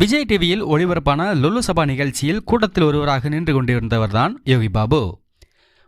விஜய் டிவியில் ஒளிபரப்பான லொல்லு சபா நிகழ்ச்சியில் கூட்டத்தில் ஒருவராக நின்று கொண்டிருந்தவர்தான் யோகி பாபு.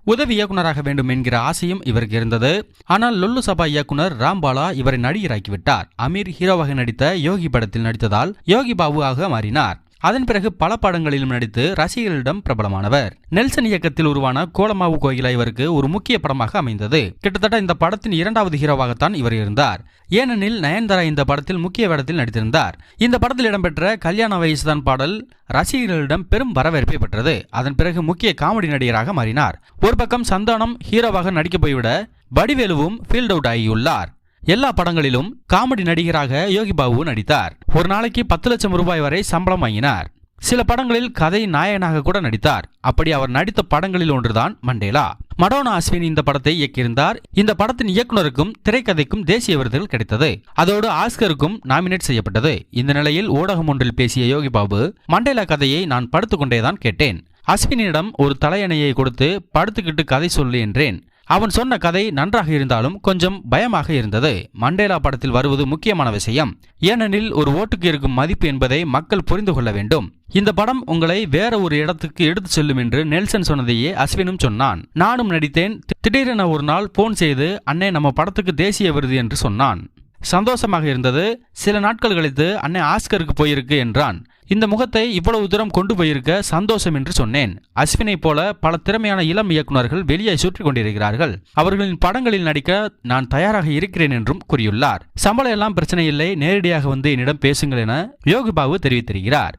உதவி இயக்குனராக வேண்டும் என்கிற ஆசையும் இவருக்கு இருந்தது. ஆனால் லுல்லு சபா இயக்குனர் ராம்பாலா இவரை நடிகராக்கிவிட்டார். அமீர் ஹீரோவாக நடித்த யோகி படத்தில் நடித்ததால் யோகி பாபுவாக மாறினார். அதன் பிறகு பல படங்களிலும் நடித்து ரசிகர்களிடம் பிரபலமானவர். நெல்சன் இயக்கத்தில் உருவான கோலமாவு கோயிலா இவருக்கு ஒரு முக்கிய படமாக அமைந்தது. கிட்டத்தட்ட இந்த படத்தின் இரண்டாவது ஹீரோவாகத்தான் இவர் இருந்தார். ஏனெனில் நயன்தாரா இந்த படத்தில் முக்கிய வேடத்தில் நடித்திருந்தார். இந்த படத்தில் இடம்பெற்ற கல்யாண வயசுதான் பாடல் ரசிகர்களிடம் பெரும் வரவேற்பை பெற்றது. அதன் பிறகு முக்கிய காமெடி நடிகராக மாறினார். ஒரு பக்கம் சந்தானம் ஹீரோவாக நடிக்க போய்விட வடிவேலுவும் ஃபீல்ட் அவுட் ஆகியுள்ளார். எல்லா படங்களிலும் காமெடி நடிகராக யோகி பாபு நடித்தார். ஒரு நாளைக்கு பத்து லட்சம் ரூபாய் வரை சம்பளம் வாங்கினார். சில படங்களில் கதை நாயகனாக கூட நடித்தார். அப்படி அவர் நடித்த படங்களில் ஒன்றுதான் மண்டேலா. மடோனா அஸ்வின் இந்த படத்தை இயக்கியிருந்தார். இந்த படத்தின் இயக்குனருக்கும் திரைக்கதைக்கும் தேசிய விருதுகள் கிடைத்தது. அதோடு ஆஸ்கருக்கும் நாமினேட் செய்யப்பட்டது. இந்த நிலையில் ஊடகம் ஒன்றில் பேசிய யோகி பாபு மண்டேலா கதையை நான் படுத்துக்கொண்டேதான் கேட்டேன். அஸ்வினிடம் ஒரு தலையணையை கொடுத்து படுத்துக்கிட்டு கதை சொல்லு என்றேன். அவன் சொன்ன கதை நன்றாக இருந்தாலும் கொஞ்சம் பயமாக இருந்தது. மண்டேலா படத்தில் வருவது முக்கியமான விஷயம். ஏனெனில் ஒரு ஓட்டுக்கு இருக்கும் மதிப்பு என்பதை மக்கள் புரிந்து கொள்ள வேண்டும். இந்த படம் உங்களை வேற ஒரு இடத்துக்கு எடுத்து செல்லும் என்று நெல்சன் சொன்னதையே அஸ்வினும் சொன்னான். நானும் நடித்தேன். திடீரென ஒரு நாள் போன் செய்து அண்ணே நம்ம படத்துக்கு தேசிய விருது என்று சொன்னான். சந்தோஷமாக இருந்தது. சில நாட்கள் கழித்து அன்னை ஆஸ்கருக்கு போயிருக்கு என்றான். இந்த முகத்தை இவ்வளவு தூரம் கொண்டு போயிருக்க சந்தோஷம் என்று சொன்னேன். அஸ்வினை போல பல திறமையான இளம் இயக்குநர்கள் வெளியே சுற்றி கொண்டிருக்கிறார்கள். அவர்களின் படங்களில் நடிக்க நான் தயாராக இருக்கிறேன் என்றும் கூறியுள்ளார். சம்பளம் எல்லாம் பிரச்சனை இல்லை. நேரடியாக வந்து என்னிடம் பேசுங்கள் என யோகிபாபு தெரிவித்திருக்கிறார்.